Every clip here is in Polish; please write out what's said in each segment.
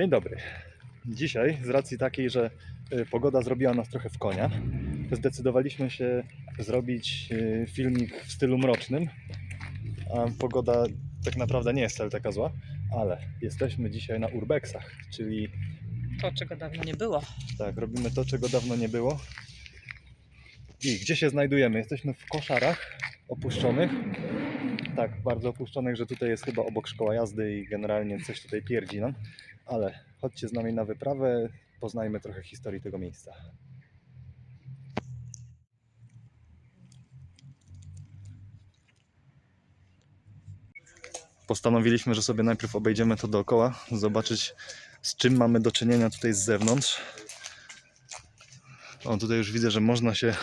Dzień dobry. Dzisiaj, z racji takiej, że y, pogoda zrobiła nas trochę w konia, zdecydowaliśmy się zrobić y, filmik w stylu mrocznym. A pogoda tak naprawdę nie jest wcale taka zła, ale jesteśmy dzisiaj na urbexach, czyli To, czego dawno nie było. tak, robimy to, czego dawno nie było. I gdzie się znajdujemy? Jesteśmy w koszarach opuszczonych. Tak, bardzo opuszczonych, że tutaj jest chyba obok szkoła jazdy i generalnie coś tutaj pierdzi nam. Ale chodźcie z nami na wyprawę, poznajmy trochę historii tego miejsca. Postanowiliśmy, że sobie najpierw obejdziemy to dookoła, zobaczyć z czym mamy do czynienia tutaj z zewnątrz. O, tutaj już widzę, że można się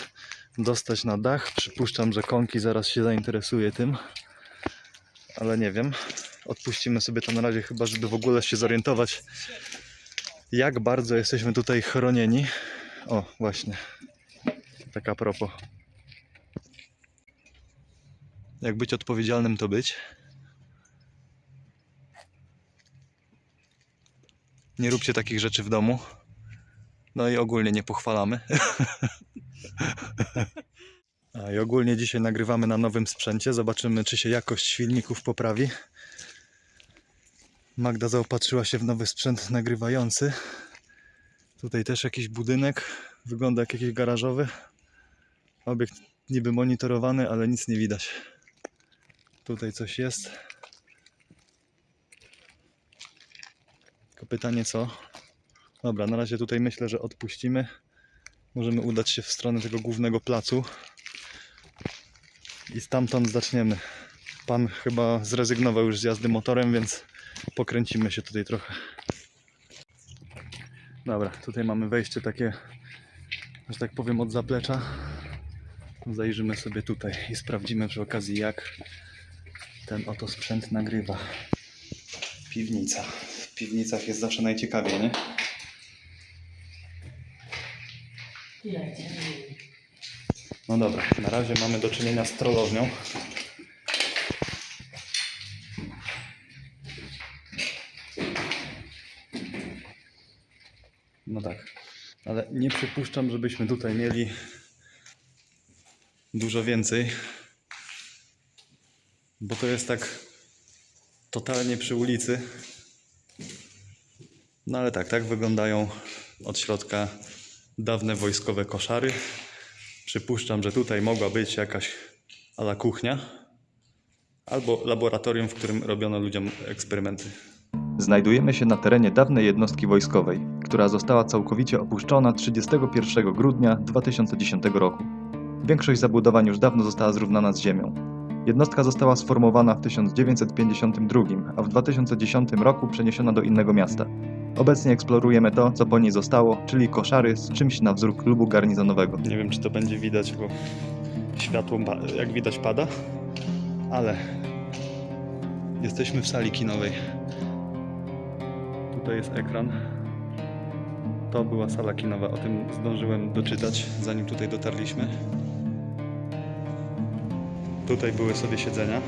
dostać na dach. Przypuszczam, że Konki zaraz się zainteresuje tym. Ale nie wiem. Odpuścimy sobie to na razie chyba, żeby w ogóle się zorientować, jak bardzo jesteśmy tutaj chronieni. O, właśnie. Tak a propos. Jak być odpowiedzialnym, to być. Nie róbcie takich rzeczy w domu. No i ogólnie nie pochwalamy. A i ogólnie dzisiaj nagrywamy na nowym sprzęcie. Zobaczymy, czy się jakość filmików poprawi. Magda zaopatrzyła się w nowy sprzęt nagrywający. Tutaj też jakiś budynek. Wygląda jak jakiś garażowy. Obiekt niby monitorowany, ale nic nie widać. Tutaj coś jest. Tylko pytanie co? Dobra, na razie tutaj myślę, że odpuścimy. Możemy udać się w stronę tego głównego placu. I stamtąd zaczniemy. Pan chyba zrezygnował już z jazdy motorem, więc pokręcimy się tutaj trochę. Dobra, tutaj mamy wejście takie, że tak powiem, od zaplecza. Zajrzymy sobie tutaj i sprawdzimy przy okazji, jak ten oto sprzęt nagrywa. Piwnica. W piwnicach jest zawsze najciekawiej, nie? No dobra, na razie mamy do czynienia z trollownią. Nie przypuszczam, żebyśmy tutaj mieli dużo więcej, bo to jest tak totalnie przy ulicy. No ale tak, tak wyglądają od środka dawne wojskowe koszary. Przypuszczam, że tutaj mogła być jakaś ala kuchnia albo laboratorium, w którym robiono ludziom eksperymenty. Znajdujemy się na terenie dawnej jednostki wojskowej, która została całkowicie opuszczona 31 grudnia 2010 roku. Większość zabudowań już dawno została zrównana z ziemią. Jednostka została sformowana w 1952, a w 2010 roku przeniesiona do innego miasta. Obecnie eksplorujemy to, co po niej zostało, czyli koszary z czymś na wzór klubu garnizonowego. Nie wiem, czy to będzie widać, bo światło, jak widać, pada, ale jesteśmy w sali kinowej. Tutaj jest ekran. To była sala kinowa, o tym zdążyłem doczytać, zanim tutaj dotarliśmy. Tutaj były sobie siedzenia.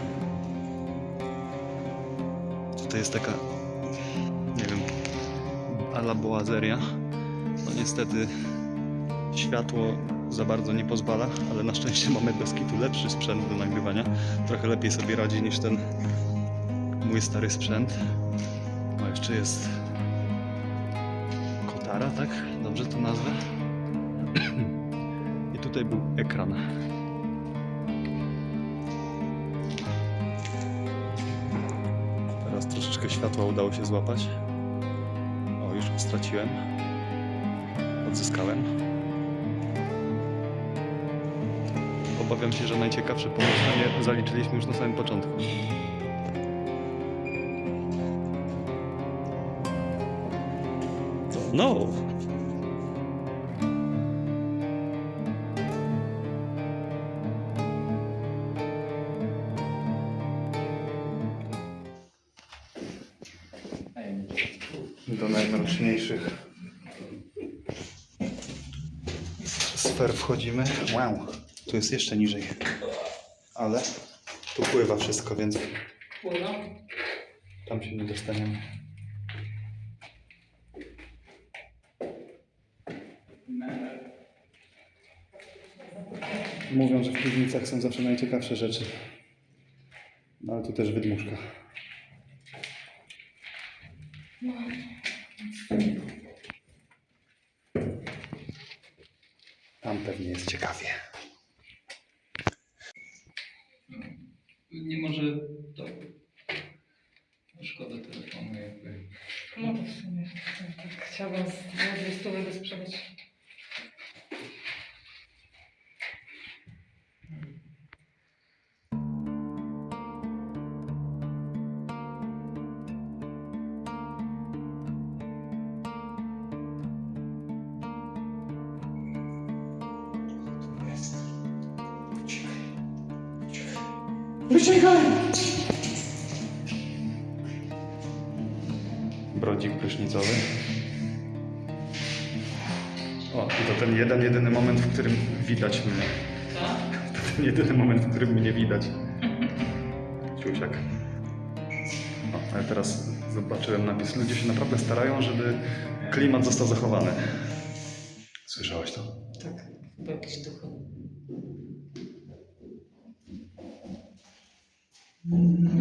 Tutaj jest taka, nie wiem, ala boazeria. No niestety światło za bardzo nie pozwala, ale na szczęście mamy bez kitu lepszy sprzęt do nagrywania. Trochę lepiej sobie radzi niż ten mój stary sprzęt. No jeszcze jest kotara, tak? Dobrze to nazwę? I tutaj był ekran. Teraz troszeczkę światła udało się złapać. O, już straciłem. Odzyskałem. Obawiam się, że najciekawsze pomieszczenie zaliczyliśmy już na samym początku. No! do najmroczniejszych sfer wchodzimy. Wow, tu jest jeszcze niżej. Ale tu pływa wszystko, więc tam się nie dostaniemy. Mówią, że w piwnicach są zawsze najciekawsze rzeczy. No ale tu też wydmuszka. Tam pewnie jest ciekawie. Nie może Brodzik prysznicowy. O, i to ten jeden, jedyny moment, w którym widać mnie. To ten jedyny moment, w którym mnie widać. Ciusiak. O, ale teraz zobaczyłem napis. Ludzie się naprawdę starają, żeby klimat został zachowany. Słyszałeś to? Tak, bo jakieś duchy. Już.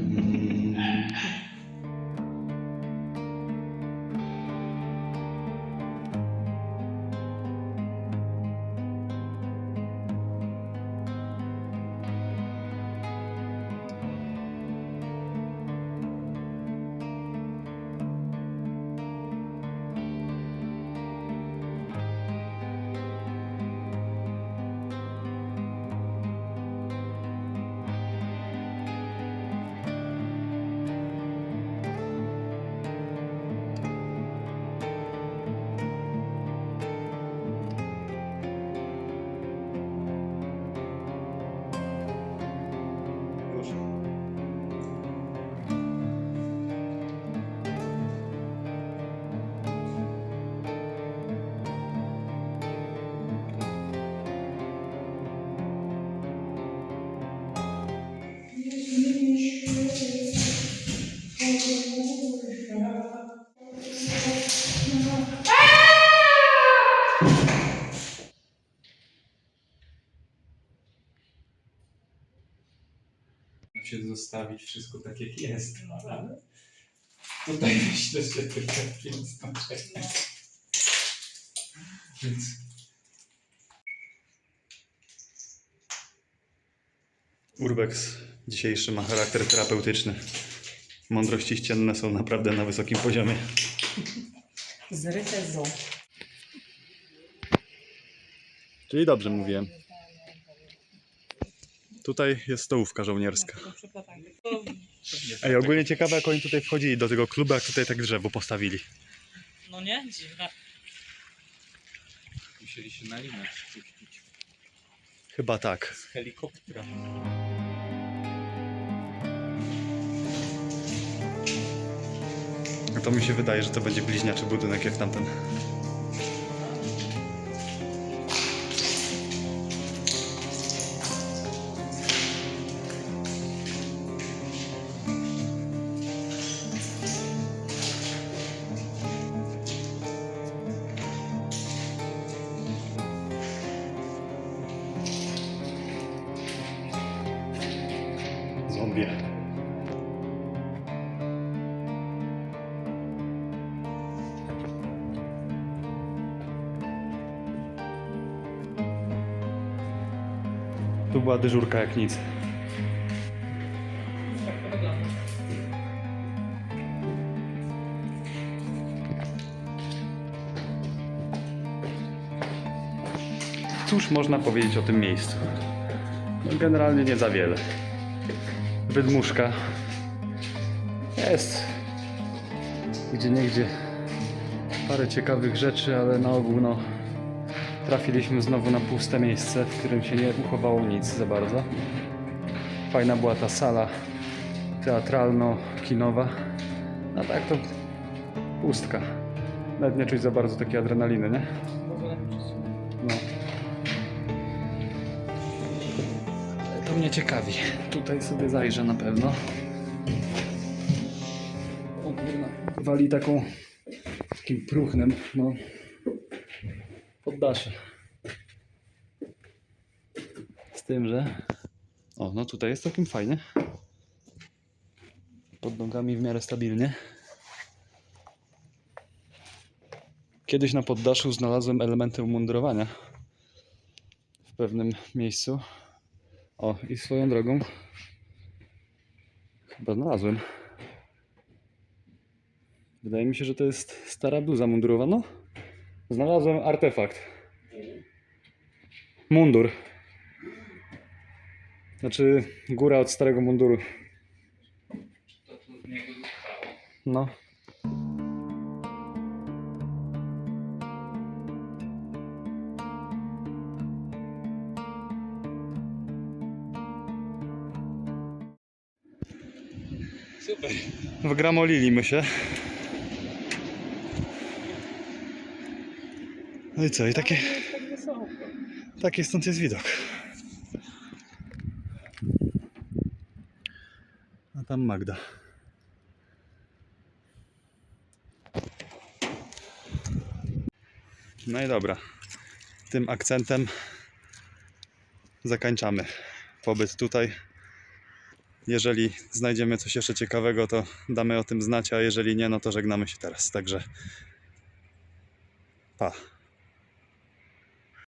Się zostawić wszystko tak jak jest, no ale tutaj myślę, że to tak jest. Więc Urbex dzisiejszy ma charakter terapeutyczny. Mądrości ścienne są naprawdę na wysokim poziomie. Zryte zo. Czyli dobrze mówiłem. Tutaj jest stołówka żołnierska. Ej, ogólnie ciekawe jak oni tutaj wchodzili do tego klubu, jak tutaj tak drzewo postawili. No nie? Dziwne. musieli się na linę spuścić Chyba tak. z helikoptera. To mi się wydaje, że to będzie bliźniaczy budynek jak tamten. Tu była dyżurka jak nic. Cóż można powiedzieć o tym miejscu? No, generalnie nie za wiele. Wydmuszka jest gdzie niegdzie parę ciekawych rzeczy, ale na ogół no, trafiliśmy znowu na puste miejsce, w którym się nie uchowało nic za bardzo. Fajna była ta sala teatralno-kinowa. No tak to pustka. Nawet nie czuć za bardzo takiej adrenaliny, nie? No. To mnie ciekawi. Tutaj sobie zajrzę na pewno. Wali taką takim próchnem, no. Poddasze. tym, że. O, no tutaj jest całkiem fajnie. Pod nogami w miarę stabilnie. Kiedyś na poddaszu znalazłem elementy umundurowania w pewnym miejscu. O, i swoją drogą chyba znalazłem. Wydaje mi się, że to jest stara bluza mundurowana. Znalazłem artefakt. Mundur. Znaczy góra od starego munduru. No. Super. Wgramolili się. No i co? I takie, Tak taki stąd jest widok. A tam Magda. No i dobra. Tym akcentem zakończamy pobyt tutaj. Jeżeli znajdziemy coś jeszcze ciekawego, to damy o tym znać, a jeżeli nie, no to żegnamy się teraz. Także pa.